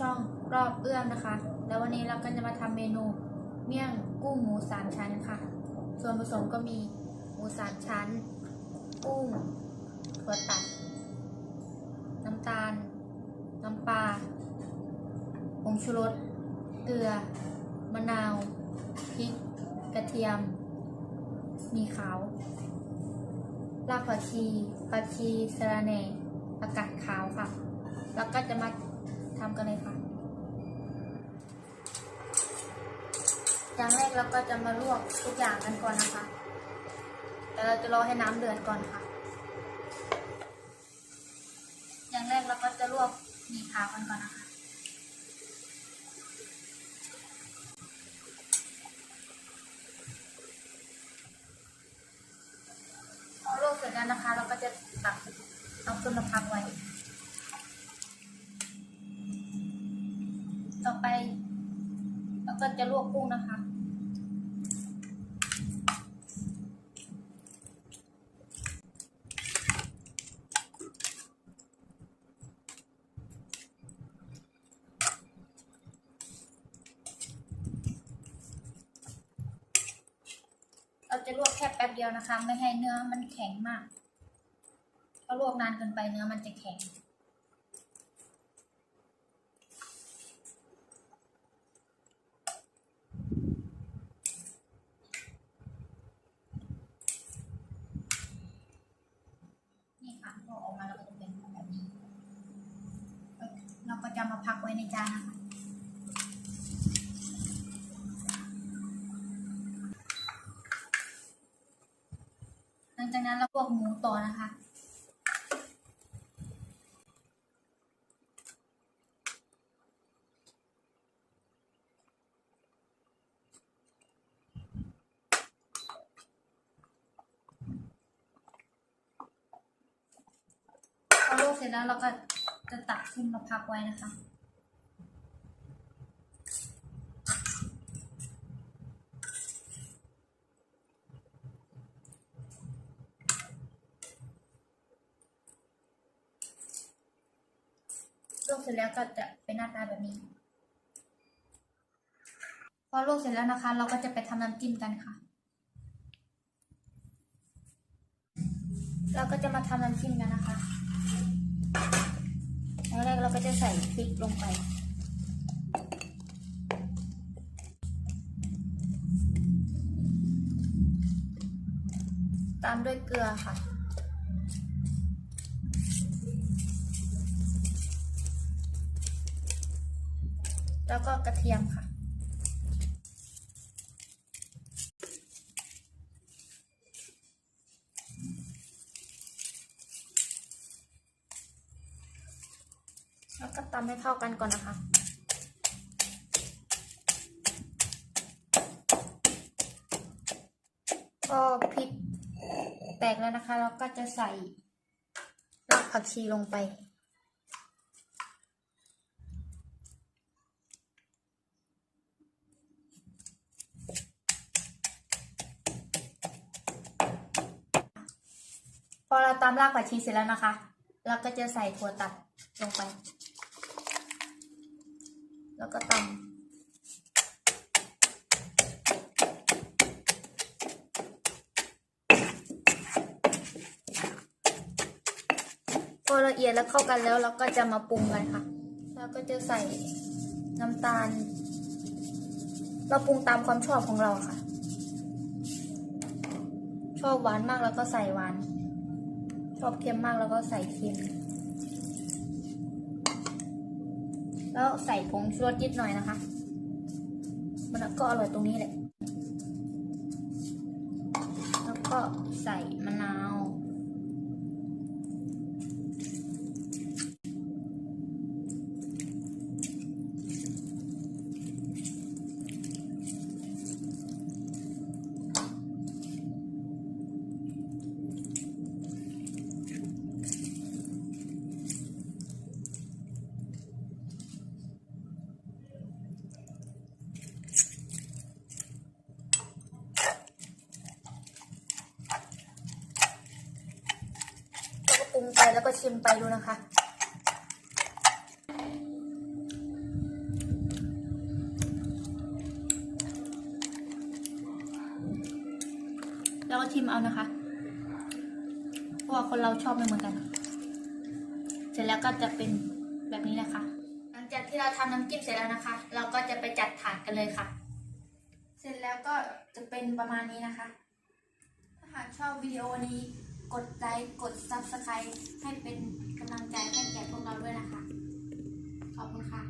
ช่องรอบเอื้อมนะคะ แล้ววันนี้เราก็จะมาทำเมนูเมี่ยงกุ้งหมูสามชั้นค่ะ ส่วนผสมก็มีหมูสามชั้น กุ้งถั่วตัด น้ำตาล น้ำปลาผงชูรส เกลือ มะนาว พริก กระเทียม มีขาว รากผักชีผักชีสะระแหน่ผักาดขาวค่ะ แล้วก็จะมา ทำกันเลยค่ะอย่างแรกเราก็จะมาลวกทุกอย่างกันก่อนนะคะ แต่เราจะรอให้น้ำเดือดก่อนค่ะ อย่างแรกเราก็จะลวกหมี่ขาวกันก่อนนะคะพอลวกเสร็จแล้วนะคะ เราก็จะตักเอาขึ้นมาพักไว้ จะลวกกุ้งนะคะ เราจะลวกแค่แป๊บเดียวนะคะ ไม่ให้เนื้อมันแข็งมาก ถ้าลวกนานเกินไปเนื้อมันจะแข็ง นี่ค่ะพอออกมาแล้วก็จะเป็นแบบนี้ เราก็ จะมาพักไว้ในจานนะคะหลังจากนั้นเราพวกหมูต่อนะคะพอกเสร็จแล้วเราก็ จะตักขึ้นมาพักไว้นะคะ ลวกเสร็จแล้วก็จะเป็นหน้าตาแบบนี้ พอลวกเสร็จแล้วนะคะ เราก็จะไปทำน้ำจิ้มกันค่ะ เราก็จะมาทำน้ำจิ้มกันนะคะ แล้วแรกเราก็จะใส่พริกลงไป ตามด้วยเกลือค่ะแล้วก็กระเทียมค่ะ แล้วก็ ตำให้เข้ากันก่อนนะคะ ก็พริกแตกแล้วนะคะ เราก็จะใส่รากผักชีลงไปพอเราตำรากผักชีเสร็จแล้วนะคะ เราก็จะใส่ถั่วตัดลงไป แล้วก็ตำพอละเอียดแล้วเข้ากันแล้วเราก็จะมาปรุงกันค่ะ แล้วก็จะใส่น้ำตาล เราปรุงตามความชอบของเราค่ะ ชอบหวานมากแล้วก็ใส่หวาน ชอบเค็มมากแล้วก็ใส่เค็ม แล้วใส่ผงชูรสนิดหน่อยนะคะ มันก็อร่อยตรงนี้แหละ แล้วก็ใส่มะนาว ไปแล้วก็ชิมไปดูนะคะ แล้วก็ชิมเอานะคะ เพราะว่าคนเราชอบไม่เหมือนกัน เสร็จแล้วก็จะเป็นแบบนี้นะคะ หลังจากที่เราทำน้ำจิ้มเสร็จแล้วนะคะ เราก็จะไปจัดถาดกันเลยค่ะ เสร็จแล้วก็จะเป็นประมาณนี้นะคะ ถ้าหากชอบวิดีโอนี้ กดไลค์กด Subscribe ให้เป็นกำลังใจให้แก่พวกเราด้วยนะคะ ขอบคุณค่ะ